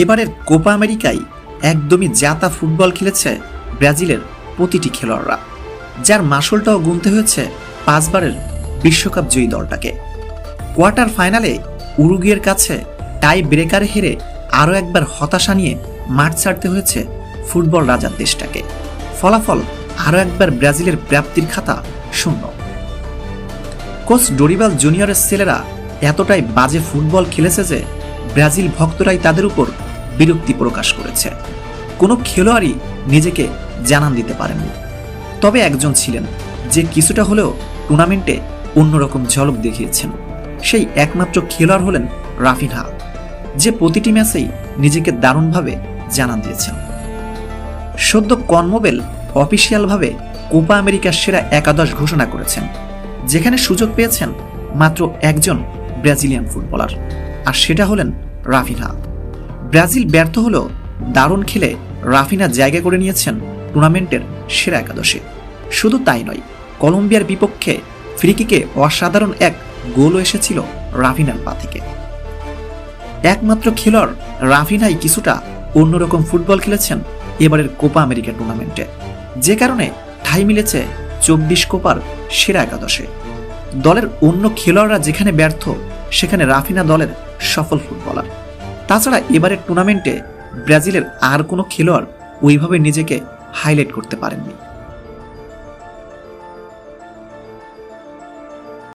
এবারের কোপা আমেরিকায় একদমই জাতা ফুটবল খেলেছে ব্রাজিলের প্রতিটি খেলোয়াড়রা, যার মাসুলটাও গুনতে হয়েছে পাঁচবারের বিশ্বকাপ জয়ী দলটাকে। কোয়ার্টার ফাইনালে উরুগুয়ের কাছে টাই ব্রেকারে হেরে আরও একবার হতাশা নিয়ে মাঠ ছাড়তে হয়েছে ফুটবল রাজার দেশটাকে। ফলাফল আরও একবার ব্রাজিলের প্রাপ্তির খাতা শূন্য। কোচ ডোরিবাল জুনিয়রের ছেলেরা এতটাই বাজে ফুটবল খেলেছে যে ব্রাজিল ভক্তরাই তাদের উপর বিরক্তি প্রকাশ করেছে। কোনো খেলোয়াড়ই নিজেকে জানান দিতে পারেননি। তবে একজন ছিলেন যে কিছুটা হলেও টুর্নামেন্টে অন্যরকম ঝলক দেখিয়েছেন। সেই একমাত্র খেলোয়াড় হলেন রাফিনহা, যে প্রতিটি ম্যাচেই নিজেকে দারুণভাবে জানান দিয়েছেন। সদ্য কনমোবেল অফিসিয়ালভাবে কোপা আমেরিকার সেরা একাদশ ঘোষণা করেছেন, যেখানে সুযোগ পেয়েছেন মাত্র একজন ব্রাজিলিয়ান ফুটবলার। আর সেটা হলেন রাফিনা। ব্রাজিল ব্যর্থ হলেও দারুণ খেলে রাফিনা জায়গা করে নিয়েছেন টুর্নামেন্টের সেরা একাদশে। শুধু তাই নয়, কলম্বিয়ার বিপক্ষে ফ্রিকিকে অসাধারণ এক গোলও এসেছিল রাফিনার পা থেকে। একমাত্র খেলোয়াড় রাফিনাই কিছুটা অন্যরকম ফুটবল খেলেছেন এবারের কোপা আমেরিকা টুর্নামেন্টে। যে কারণে ঠাই মিলেছে চব্বিশ কোপার সেরা একাদশে। দলের অন্য খেলোয়াড়রা যেখানে ব্যর্থ, সেখানে রাফিনা দলের সফল ফুটবলার। তাছাড়া এবারের টুর্নামেন্টে ব্রাজিলের আর কোনো খেলোয়াড় ওইভাবে নিজেকে হাইলাইট করতে পারেননি।